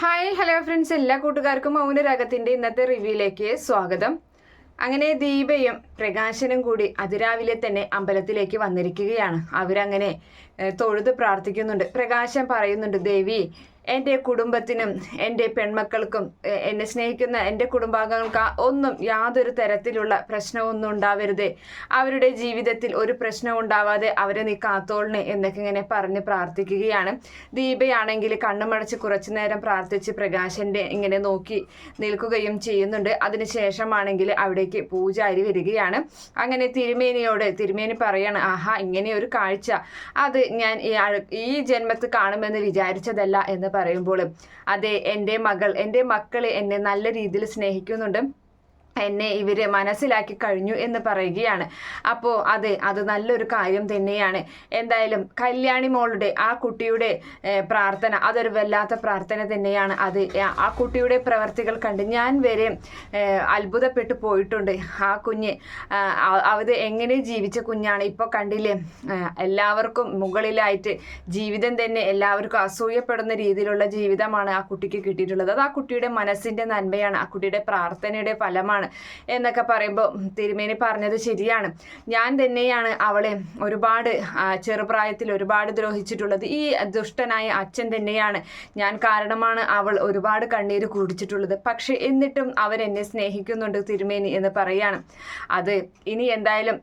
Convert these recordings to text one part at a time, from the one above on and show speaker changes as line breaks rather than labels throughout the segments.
Hi hello friends എല്ലാ കൂട്ടുകാർക്കും മൗനരാഗത്തിന്റെ ഇന്നത്തെ റിവ്യൂയിലേക്ക് സ്വാഗതം. അങ്ങനെ ദീപയും പ്രകാശനും കൂടി അതിരാവിലെ തന്നെ അമ്പലത്തിലേക്ക് വന്നിരിക്കുകയാണ്. അവരങ്ങനെ തൊഴുത് പ്രാർത്ഥിക്കുന്നുണ്ട്. പ്രകാശൻ പറയുന്നുണ്ട് ദേവി എന്റെ കുടുംബത്തിനും എന്റെ പെൺമക്കൾക്കും എന്നെ സ്നേഹിക്കുന്ന എന്റെ കുടുംബാംഗങ്ങൾക്ക് ഒന്നും യാതൊരു തരത്തിലുള്ള പ്രശ്നമൊന്നും ഉണ്ടാവരുത്. അവരുടെ ജീവിതത്തിൽ ഒരു പ്രശ്നം ഉണ്ടാവാതെ അവരെ നീ കാത്തോളിന് എന്നൊക്കെ ഇങ്ങനെ പറഞ്ഞ് പ്രാർത്ഥിക്കുകയാണ്. ദീപയാണെങ്കിൽ കണ്ണുമടച്ച് കുറച്ചു നേരം പ്രാർത്ഥിച്ച് പ്രകാശന്റെ ഇങ്ങനെ നോക്കി നിൽക്കുകയും ചെയ്യുന്നുണ്ട്. അതിനുശേഷമാണെങ്കിൽ അവിടേക്ക് പൂജാരി വരികയാണ്. അങ്ങനെ തിരുമേനിയോട് തിരുമേനി പറയാണ് ആഹാ ഇങ്ങനെ ഒരു കാഴ്ച. അത് ഞാൻ ഈ ജന്മത്ത് കാണുമെന്ന് വിചാരിച്ചതല്ല എന്ന് പറയുമ്പോൾ അതെ എന്റെ മകൾ എന്റെ മക്കൾ എന്നെ നല്ല രീതിയിൽ സ്നേഹിക്കുന്നുണ്ട്. എന്നെ ഇവർ മനസ്സിലാക്കി കഴിഞ്ഞു എന്ന് പറയുകയാണ്. അപ്പോൾ അതെ അത് നല്ലൊരു കാര്യം തന്നെയാണ്. എന്തായാലും കല്യാണി മോളുടെ ആ കുട്ടിയുടെ പ്രാർത്ഥന അതൊരു വല്ലാത്ത പ്രാർത്ഥന തന്നെയാണ്. അത് ആ- കുട്ടിയുടെ പ്രവർത്തികൾ കണ്ട് ഞാൻ വരെ അത്ഭുതപ്പെട്ടു പോയിട്ടുണ്ട്. ആ കുഞ്ഞ് അത് എങ്ങനെ ജീവിച്ച കുഞ്ഞാണ് ഇപ്പോൾ കണ്ടില്ലേ? എല്ലാവർക്കും മുകളിലായിട്ട് ജീവിതം തന്നെ എല്ലാവർക്കും അസൂയപ്പെടുന്ന രീതിയിലുള്ള ജീവിതമാണ് ആ കുട്ടിക്ക് കിട്ടിയിട്ടുള്ളത്. അത് ആ കുട്ടിയുടെ മനസ്സിന്റെ നന്മയാണ് ആ കുട്ടിയുടെ പ്രാർത്ഥനയുടെ ഫലമാണ്. എന്നൊക്കെ പറയുമ്പോൾ തിരുമേനി പറഞ്ഞത് ശരിയാണ്. ഞാൻ തന്നെയാണ് അവളെ ഒരുപാട് ചെറുപ്രായത്തിൽ ഒരുപാട് ദ്രോഹിച്ചിട്ടുള്ളത്. ഈ ദുഷ്ടനായ അച്ഛൻ തന്നെയാണ്. ഞാൻ കാരണമാണ് അവൾ ഒരുപാട് കണ്ണീര് കുടിച്ചിട്ടുള്ളത്. പക്ഷെ എന്നിട്ടും അവരെന്നെ സ്നേഹിക്കുന്നുണ്ട് തിരുമേനി എന്ന് പറയാണ്. അത് ഇനി എന്തായാലും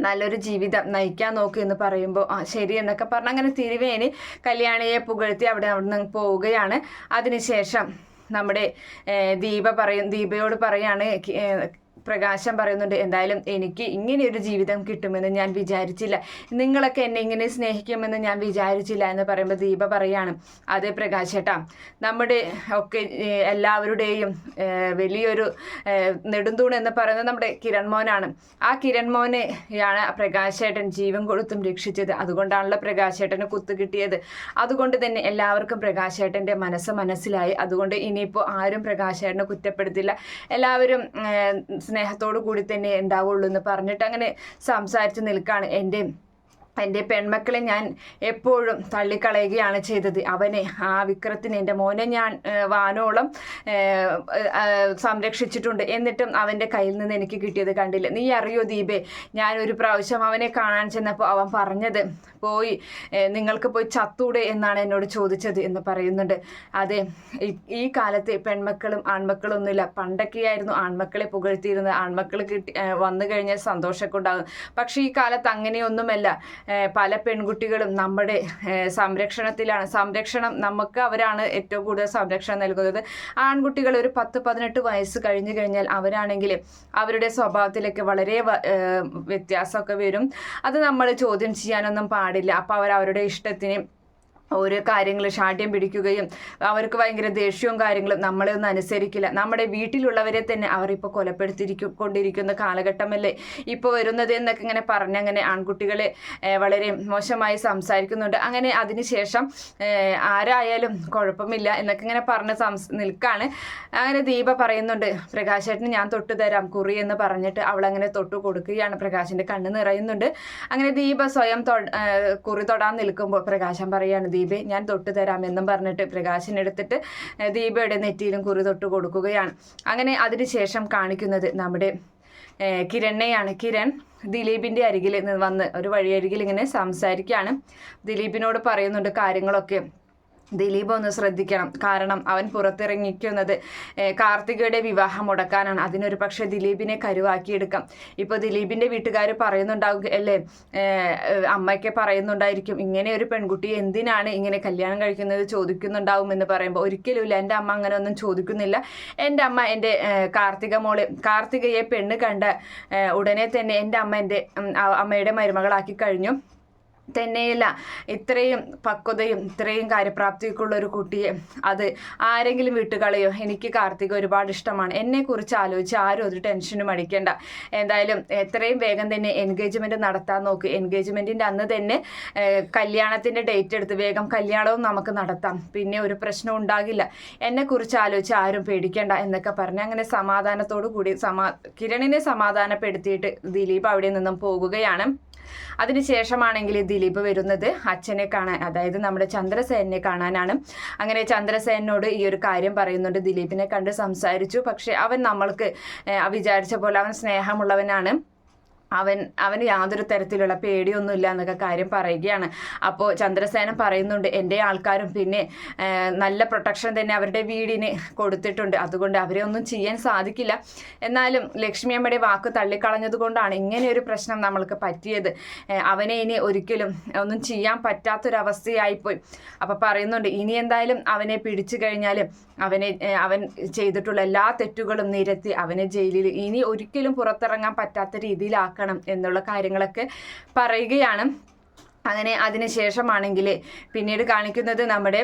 നല്ലൊരു ജീവിതം നയിക്കാൻ നോക്ക് എന്ന് പറയുമ്പോൾ ആ ശരി എന്നൊക്കെ പറഞ്ഞ് അങ്ങനെ തിരുവേനി കല്യാണിയെ പുകഴ്ത്തി അവിടെ അവിടെ നിന്ന് പോവുകയാണ്. അതിനുശേഷം നമ്മുടെ ദീപ പറയും ദീപയോട് പറയാണ് പ്രകാശം പറയുന്നുണ്ട് എന്തായാലും എനിക്ക് ഇങ്ങനെയൊരു ജീവിതം കിട്ടുമെന്ന് ഞാൻ വിചാരിച്ചില്ല. നിങ്ങളൊക്കെ എന്നെ ഇങ്ങനെ സ്നേഹിക്കുമെന്ന് ഞാൻ വിചാരിച്ചില്ല എന്ന് പറയുമ്പോൾ ദീപ പറയാണ്. അതെ പ്രകാശേട്ടാ നമ്മുടെ ഒക്കെ എല്ലാവരുടെയും വലിയൊരു നെടുന്തൂൺ എന്ന് പറയുന്നത് നമ്മുടെ കിരൺ മോനാണ്. ആ കിരൺ മോനെയാണ് പ്രകാശേട്ടൻ ജീവൻ കൊടുത്തും രക്ഷിച്ചത്. അതുകൊണ്ടാണല്ലോ പ്രകാശേട്ടന് കുത്തു കിട്ടിയത്. അതുകൊണ്ട് തന്നെ എല്ലാവർക്കും പ്രകാശേട്ടന്റെ മനസ്സ് മനസ്സിലായി. അതുകൊണ്ട് ഇനിയിപ്പോൾ ആരും പ്രകാശേട്ടനെ കുറ്റപ്പെടുത്തില്ല. എല്ലാവരും സ്നേഹത്തോടു കൂടി തന്നെ ഉണ്ടാവുള്ളൂ എന്ന് പറഞ്ഞിട്ട് അങ്ങനെ സംസാരിച്ച് നിൽക്കുകയാണ് എന്റെ എന്റെ പെൺമക്കളെ ഞാൻ എപ്പോഴും തള്ളിക്കളയുകയാണ് ചെയ്തത്. അവനെ ആ വിക്രത്തിന് എന്റെ മോനെ ഞാൻ വാനോളം സംരക്ഷിച്ചിട്ടുണ്ട്. എന്നിട്ടും അവന്റെ കയ്യിൽ നിന്ന് എനിക്ക് കിട്ടിയത് കണ്ടില്ല. നീ അറിയോ ദീപേ ഞാൻ ഒരു പ്രാവശ്യം അവനെ കാണാൻ ചെന്നപ്പോൾ അവൻ പറഞ്ഞത് പോയി നിങ്ങൾക്ക് പോയി ചത്തൂടെ എന്നാണ് എന്നോട് ചോദിച്ചത് എന്ന് പറയുന്നുണ്ട്. അതെ ഈ- കാലത്ത് പെൺമക്കളും ആൺമക്കളും ഒന്നുമില്ല പണ്ടൊക്കെയായിരുന്നു ആൺമക്കളെ പുകഴ്ത്തിയിരുന്നത്. ആൺമക്കൾ കിട്ടി വന്നു കഴിഞ്ഞാൽ സന്തോഷമൊക്കെ ഉണ്ടാകും. പക്ഷേ ഈ കാലത്ത് അങ്ങനെയൊന്നുമല്ല. പല പെൺകുട്ടികളും നമ്മുടെ സംരക്ഷണത്തിലാണ്. സംരക്ഷണം നമുക്ക് അവരാണ് ഏറ്റവും കൂടുതൽ സംരക്ഷണം നൽകുന്നത്. ആൺകുട്ടികൾ ഒരു പത്ത് പതിനെട്ട് വയസ്സ് കഴിഞ്ഞു കഴിഞ്ഞാൽ അവരാണെങ്കിൽ അവരുടെ സ്വഭാവത്തിലൊക്കെ വളരെ വ്യത്യാസമൊക്കെ വരും. അത് നമ്മൾ ചോദ്യം ചെയ്യാനൊന്നും പാടില്ല. അപ്പോൾ അവർ അവരുടെ ഇഷ്ടത്തിന് ഓരോ കാര്യങ്ങൾ ഷാഠ്യം പിടിക്കുകയും അവർക്ക് ഭയങ്കര ദേഷ്യവും കാര്യങ്ങളും നമ്മളെ ഒന്നും അനുസരിക്കില്ല. നമ്മുടെ വീട്ടിലുള്ളവരെ തന്നെ അവർ ഇപ്പോൾ കൊലപ്പെടുത്തിരിക്കും കൊണ്ടിരിക്കുന്ന കാലഘട്ടമല്ലേ? ഇപ്പോൾ വരുന്നത് എന്നൊക്കെ ഇങ്ങനെ പറഞ്ഞ് അങ്ങനെ ആൺകുട്ടികളെ വളരെ മോശമായി സംസാരിക്കുന്നുണ്ട്. അങ്ങനെ അതിനുശേഷം ആരായാലും കുഴപ്പമില്ല എന്നൊക്കെ ഇങ്ങനെ പറഞ്ഞ് സംസ് നിൽക്കാണ്. അങ്ങനെ ദീപ പറയുന്നുണ്ട് പ്രകാശേട്ടന് ഞാൻ തൊട്ട് തരാം കുറി എന്ന് പറഞ്ഞിട്ട് അവൾ അങ്ങനെ തൊട്ട് കൊടുക്കുകയാണ്. പ്രകാശിന്റെ കണ്ണ് നിറയുന്നുണ്ട്. അങ്ങനെ ദീപ സ്വയം കുറി തൊടാൻ നിൽക്കുമ്പോൾ പ്രകാശം പറയാണ് ദീപെ ഞാൻ തൊട്ട് തരാം എന്നും പറഞ്ഞിട്ട് ഏഹ്, ദീപയുടെ നെറ്റിയിലും കുറി തൊട്ട് കൊടുക്കുകയാണ്. അങ്ങനെ അതിനുശേഷം കാണിക്കുന്നത് നമ്മുടെ കിരണ്ണയാണ്. കിരൺ ദിലീപിന്റെ അരികിൽ വന്ന് ഒരു വഴിയരികിൽ ഇങ്ങനെ സംസാരിക്കുകയാണ്. ദിലീപിനോട് പറയുന്നുണ്ട് കാര്യങ്ങളൊക്കെ. ദിലീപ് ഒന്ന് ശ്രദ്ധിക്കണം. കാരണം അവൻ പുറത്തിറങ്ങിക്കുന്നത് കാർത്തികയുടെ വിവാഹം മുടക്കാനാണ്. അതിനൊരു പക്ഷേ ദിലീപിനെ കരുവാക്കിയെടുക്കാം. ഇപ്പോൾ ദിലീപിന്റെ വീട്ടുകാർ പറയുന്നുണ്ടാവും അല്ലേ? അമ്മയ്ക്ക് പറയുന്നുണ്ടായിരിക്കും ഇങ്ങനെ ഒരു പെൺകുട്ടി എന്തിനാണ് ഇങ്ങനെ കല്യാണം കഴിക്കുന്നത്? ചോദിക്കുന്നുണ്ടാവും എന്ന് പറയുമ്പോൾ ഒരിക്കലുമില്ല എന്റെ അമ്മ അങ്ങനെ ഒന്നും ചോദിക്കുന്നില്ല. എന്റെ അമ്മ എന്റെ കാർത്തിക മോൾ കാർത്തികയെ പെണ്ണ് കണ്ട ഉടനെ തന്നെ എന്റെ അമ്മ എന്റെ അമ്മയുടെ മരുമകളാക്കി കഴിഞ്ഞു. തന്നെയല്ല. ഇത്രയും പക്വതയും ഇത്രയും കാര്യപ്രാപ്തിക്കുള്ള ഒരു കുട്ടിയെ അത് ആരെങ്കിലും വിട്ടുകളയോ? എനിക്ക് കാർത്തിക ഒരുപാട് ഇഷ്ടമാണ്. എന്നെക്കുറിച്ച് ആലോചിച്ച് ആരും ഒരു ടെൻഷനും അടിക്കേണ്ട. എന്തായാലും എത്രയും വേഗം തന്നെ എൻഗേജ്മെന്റ് നടത്താൻ നോക്ക്. എൻഗേജ്മെന്റിന്റെ അന്ന് തന്നെ കല്യാണത്തിന്റെ ഡേറ്റ് എടുത്ത് വേഗം കല്യാണവും നമുക്ക് നടത്താം. പിന്നെ ഒരു പ്രശ്നം ഉണ്ടാകില്ല. എന്നെക്കുറിച്ച് ആലോചിച്ച് ആരും പേടിക്കേണ്ട എന്നൊക്കെ പറഞ്ഞ് അങ്ങനെ സമാധാനത്തോടു കൂടി സമാ കിരണിനെ സമാധാനപ്പെടുത്തിയിട്ട് ദിലീപ് അവിടെ നിന്നും പോകുകയാണ്. അതിനുശേഷമാണെങ്കിൽ ദിലീപ് വരുന്നത് അച്ഛനെ കാണാൻ അതായത് നമ്മുടെ ചന്ദ്രസേനെ കാണാനാണ്. അങ്ങനെ ചന്ദ്രസേനോട് ഈ ഒരു കാര്യം പറയുന്നുണ്ട്. ദിലീപിനെ കണ്ട് സംസാരിച്ചു. പക്ഷെ അവൻ നമ്മൾക്ക് വിചാരിച്ച പോലെ അവൻ സ്നേഹമുള്ളവനാണ്. അവൻ അവന് യാതൊരു തരത്തിലുള്ള പേടിയൊന്നുമില്ല എന്നൊക്കെ കാര്യം പറയുകയാണ്. അപ്പോൾ ചന്ദ്രസേന പറയുന്നുണ്ട് എന്റെ ആൾക്കാരും പിന്നെ നല്ല പ്രൊട്ടക്ഷൻ തന്നെ അവരുടെ വീടിന് കൊടുത്തിട്ടുണ്ട്. അതുകൊണ്ട് അവരെ ഒന്നും ചെയ്യാൻ സാധിക്കില്ല. എന്നാലും ലക്ഷ്മിയമ്മയുടെ വാക്ക് തള്ളിക്കളഞ്ഞത് കൊണ്ടാണ് ഒരു പ്രശ്നം നമ്മൾക്ക് പറ്റിയത്. അവനെ ഇനി ഒരിക്കലും ഒന്നും ചെയ്യാൻ പറ്റാത്തൊരവസ്ഥയായിപ്പോയി അപ്പോൾ പറയുന്നുണ്ട് ഇനി എന്തായാലും അവനെ പിടിച്ചു കഴിഞ്ഞാൽ അവനെ അവൻ ചെയ്തിട്ടുള്ള എല്ലാ തെറ്റുകളും നിരത്തി അവനെ ജയിലിൽ ഇനി ഒരിക്കലും പുറത്തിറങ്ങാൻ പറ്റാത്ത രീതിയിലാക്കണം. എന്നുള്ള കാര്യങ്ങളൊക്കെ പറയുകയാണ്. അങ്ങനെ അതിനുശേഷമാണെങ്കിൽ പിന്നീട് കാണിക്കുന്നത് നമ്മുടെ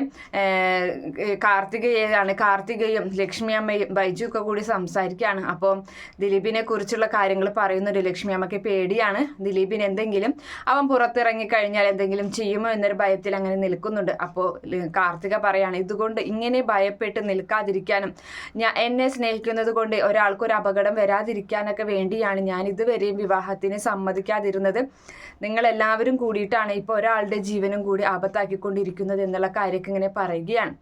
കാർത്തികേയാണ്. കാർത്തികയും ലക്ഷ്മി അമ്മയും ബൈജു ഒക്കെ കൂടി സംസാരിക്കുകയാണ്. അപ്പോൾ ദിലീപിനെ കുറിച്ചുള്ള കാര്യങ്ങൾ പറയുന്നുണ്ട്. ലക്ഷ്മി അമ്മയ്ക്ക് പേടിയാണ്. ദിലീപിന് എന്തെങ്കിലും അവൻ പുറത്തിറങ്ങി കഴിഞ്ഞാൽ എന്തെങ്കിലും ചെയ്യുമോ എന്നൊരു ഭയത്തിൽ അങ്ങനെ നിൽക്കുന്നുണ്ട്. അപ്പോൾ കാർത്തിക പറയാണ് ഇതുകൊണ്ട് ഇങ്ങനെ ഭയപ്പെട്ട് നിൽക്കാതിരിക്കാനും ഞാൻ എന്നെ സ്നേഹിക്കുന്നത് കൊണ്ട് ഒരാൾക്കൊരു അപകടം വരാതിരിക്കാനൊക്കെ വേണ്ടിയാണ് ഞാൻ ഇതുവരെയും വിവാഹത്തിന് സമ്മതിക്കാതിരുന്നത്. നിങ്ങളെല്ലാവരും കൂടിയിട്ടാണ് ഇപ്പോൾ ഒരാളുടെ ജീവനും കൂടി ആപത്താക്കിക്കൊണ്ടിരിക്കുന്നത് എന്നുള്ള കാര്യമൊക്കെ ഇങ്ങനെ പറയുകയാണ്.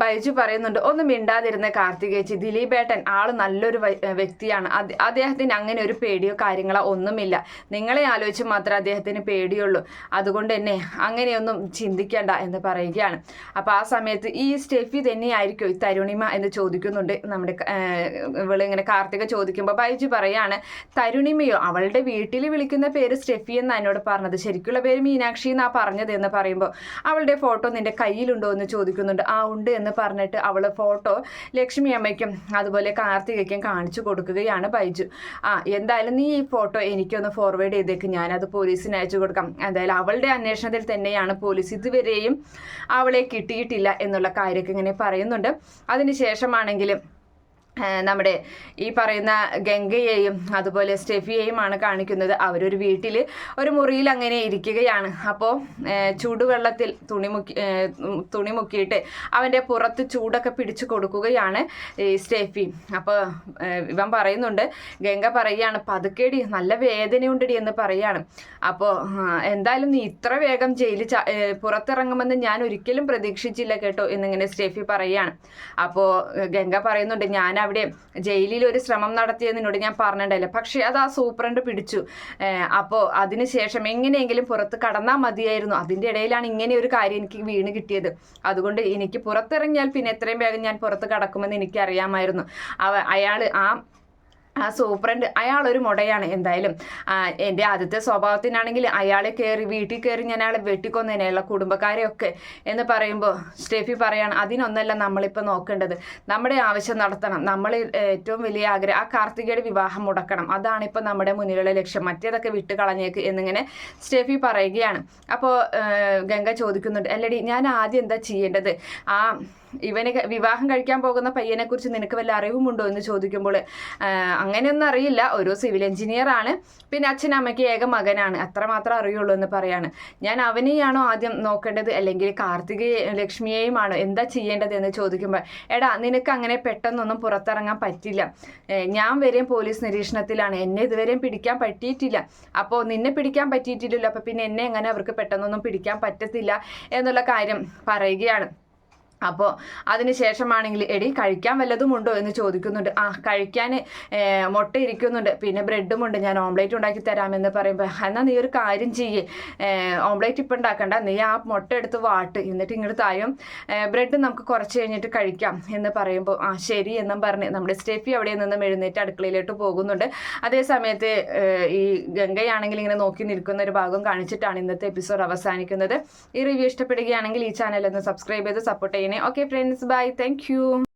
ബൈജു പറയുന്നുണ്ട് ഒന്നും മിണ്ടാതിരുന്ന കാർത്തികേച്ചി ദിലീപേട്ടൻ ആൾ നല്ലൊരു വ്യക്തിയാണ്. അദ്ദേഹത്തിന് അങ്ങനെ ഒരു പേടിയോ കാര്യങ്ങളോ ഒന്നുമില്ല. നിങ്ങളെ ആലോചിച്ച് മാത്രമേ അദ്ദേഹത്തിന് പേടിയുള്ളൂ. അതുകൊണ്ട് തന്നെ അങ്ങനെയൊന്നും ചിന്തിക്കേണ്ട എന്ന് പറയുകയാണ്. അപ്പോൾ ആ സമയത്ത് ഈ സ്റ്റെഫി തന്നെയായിരിക്കും ഈ തരുണിമ? എന്ന് ചോദിക്കുന്നുണ്ട് നമ്മുടെ ഇവളിങ്ങനെ കാർത്തിക ചോദിക്കുമ്പോൾ ബൈജു പറയാണ് തരുണിമയോ അവളുടെ വീട്ടിൽ വിളിക്കുന്ന പേര് സ്റ്റെഫി എന്നാണ് എന്നോട് പറഞ്ഞത്? ശരിക്കുള്ള പേര് മീനാക്ഷി എന്നാ പറഞ്ഞത്? എന്ന് പറയുമ്പോൾ അവളുടെ ഫോട്ടോ നിന്റെ കയ്യിലുണ്ടോ? എന്ന് ചോദിക്കുന്നുണ്ട്. ആ ഉണ്ട് എന്ന് പറഞ്ഞിട്ട് അവൾ ഫോട്ടോ ലക്ഷ്മി അമ്മയ്ക്കും അതുപോലെ കാർത്തികയ്ക്കും കാണിച്ചു കൊടുക്കുകയാണ് ബൈജു. ആ എന്തായാലും നീ ഈ ഫോട്ടോ എനിക്കൊന്ന് ഫോർവേഡ് ചെയ്തേക്ക്. ഞാനത് പോലീസിന് അയച്ചു കൊടുക്കാം. എന്തായാലും അവളുടെ അന്വേഷണത്തിൽ തന്നെയാണ് പോലീസ് ഇതുവരെയും അവളെ കിട്ടിയിട്ടില്ല എന്നുള്ള കാര്യമൊക്കെ ഇങ്ങനെ പറയുന്നുണ്ട്. അതിനുശേഷമാണെങ്കിലും നമ്മുടെ ഈ പറയുന്ന ഗംഗയെയും അതുപോലെ സ്റ്റെഫിയെയുമാണ് കാണിക്കുന്നത്. അവരൊരു വീട്ടിൽ ഒരു മുറിയിൽ അങ്ങനെ ഇരിക്കുകയാണ്. അപ്പോൾ ചൂടുവെള്ളത്തിൽ തുണി മുക്കി തുണി മുക്കിയിട്ട് അവന്റെ പുറത്ത് ചൂടൊക്കെ പിടിച്ചു കൊടുക്കുകയാണ് ഈ സ്റ്റെഫി. അപ്പോൾ ഇവൻ പറയുന്നുണ്ട് ഗംഗ പറയുകയാണ് പതുക്കേടി നല്ല വേദനയുണ്ടടി എന്ന് പറയാണ് അപ്പോൾ എന്തായാലും നീ ഇത്ര വേഗം ജയിലിൽ പുറത്തിറങ്ങുമെന്ന് ഞാൻ ഒരിക്കലും പ്രതീക്ഷിച്ചില്ല കേട്ടോ എന്നിങ്ങനെ സ്റ്റെഫി പറയുകയാണ്. അപ്പോൾ ഗംഗ പറയുന്നുണ്ട് ഞാൻ അവിടെ ജയിലിൽ ഒരു ശ്രമം നടത്തിയത് നിന്നോട് ഞാൻ പറഞ്ഞിട്ടുണ്ടല്ലോ പക്ഷേ അത് ആ സൂപ്രണ്ട് പിടിച്ചു. അപ്പോൾ അതിനുശേഷം എങ്ങനെയെങ്കിലും പുറത്ത് കടന്നാൽ മതിയായിരുന്നു. അതിന്റെ ഇടയിലാണ് ഇങ്ങനെ ഒരു കാര്യം എനിക്ക് വീണ് കിട്ടിയത്. അതുകൊണ്ട് എനിക്ക് പുറത്തിറങ്ങിയാൽ പിന്നെ എത്രയും വേഗം ഞാൻ പുറത്ത് കടക്കുമെന്ന് എനിക്കറിയാമായിരുന്നു. അവ അയാൾ ആ ആ സൂപ്രണ്ട് അയാൾ ഒരു മുടയാണ് എന്തായാലും. എന്റെ ആദ്യത്തെ സ്വഭാവത്തിനാണെങ്കിൽ അയാളെ കയറി വീട്ടിൽ കയറി ഞാൻ അയാളെ വെട്ടിക്കൊന്നതിനുള്ള കുടുംബക്കാരെയൊക്കെ എന്ന് പറയുമ്പോൾ സ്റ്റെഫി പറയാണ് അതിനൊന്നല്ല നമ്മളിപ്പോൾ നോക്കേണ്ടത്. നമ്മുടെ ആവശ്യം നടത്തണം. നമ്മൾ ഏറ്റവും വലിയ ആഗ്രഹം ആ കാർത്തികയുടെ വിവാഹം മുടക്കണം. അതാണ് ഇപ്പോൾ നമ്മുടെ മുന്നിലുള്ള ലക്ഷ്യം. മറ്റേതൊക്കെ വിട്ട് കളഞ്ഞേക്ക് എന്നിങ്ങനെ സ്റ്റെഫി പറയുകയാണ്. അപ്പോൾ ഗംഗ ചോദിക്കുന്നുണ്ട് അല്ലടി ഞാൻ ആദ്യം എന്താ ചെയ്യേണ്ടത്? ആ ഇവനെ വിവാഹം കഴിക്കാൻ പോകുന്ന പയ്യനെ കുറിച്ച് നിനക്ക് വല്ല അറിവുമുണ്ടോ എന്ന് ചോദിക്കുമ്പോൾ അങ്ങനെയൊന്നും അറിയില്ല. ഒരു സിവിൽ എഞ്ചിനീയർ ആണ്. പിന്നെ അച്ഛനും അമ്മയ്ക്ക് ഏക മകനാണ്. അത്രമാത്രം അറിയുള്ളൂ എന്ന് പറയാണ്. ഞാൻ അവനെയാണോ ആദ്യം നോക്കേണ്ടത്? അല്ലെങ്കിൽ കാർത്തികയെ ലക്ഷ്മിയെയുമാണോ? എന്താ ചെയ്യേണ്ടത് എന്ന് ചോദിക്കുമ്പോൾ എടാ നിനക്ക് അങ്ങനെ പെട്ടെന്നൊന്നും പുറത്തിറങ്ങാൻ പറ്റില്ല. ഞാൻ വരെയും പോലീസ് നിരീക്ഷണത്തിലാണ്. എന്നെ ഇതുവരെയും പിടിക്കാൻ പറ്റിയിട്ടില്ല. അപ്പോൾ നിന്നെ പിടിക്കാൻ പറ്റിയിട്ടില്ലല്ലോ. അപ്പോൾ പിന്നെ എന്നെ എങ്ങനെ അവർക്ക് പെട്ടെന്നൊന്നും പിടിക്കാൻ പറ്റത്തില്ല എന്നുള്ള കാര്യം പറയുകയാണ്. അപ്പോൾ അതിന് ശേഷമാണെങ്കിൽ എടി കഴിക്കാൻ വല്ലതും ഉണ്ടോ എന്ന് ചോദിക്കുന്നുണ്ട്. ആ കഴിക്കാൻ മുട്ട ഇരിക്കുന്നുണ്ട്. പിന്നെ ബ്രെഡും ഉണ്ട്. ഞാൻ ഓംലേറ്റ് ഉണ്ടാക്കി തരാമെന്ന് പറയുമ്പോൾ എന്നാൽ നീ ഒരു കാര്യം ചെയ്യേ. ഓംലേറ്റ് ഇപ്പം ഉണ്ടാക്കണ്ട. നീ ആ മുട്ട എടുത്ത് വാട്ട്. എന്നിട്ട് ഇങ്ങോട്ട് തായും. ബ്രെഡ് നമുക്ക് കുറച്ച് കഴിഞ്ഞിട്ട് കഴിക്കാം എന്ന് പറയുമ്പോൾ ആ ശരി എന്നും പറഞ്ഞ് നമ്മുടെ സ്റ്റെഫി അവിടെ നിന്നും എഴുന്നേറ്റ് അടുക്കളയിലോട്ട് പോകുന്നുണ്ട്. അതേ സമയത്ത് ഈ ഗംഗയാണെങ്കിൽ ഇങ്ങനെ നോക്കി നിൽക്കുന്ന ഒരു ഭാഗം കാണിച്ചിട്ടാണ് ഇന്നത്തെ എപ്പിസോഡ് അവസാനിക്കുന്നത്. ഈ റിവ്യൂ ഇഷ്ടപ്പെടുകയാണെങ്കിൽ ഈ ചാനൽ ഒന്ന് സബ്സ്ക്രൈബ് ചെയ്ത് സപ്പോർട്ട് ചെയ്യണേ. okay friends. Bye. Thank you.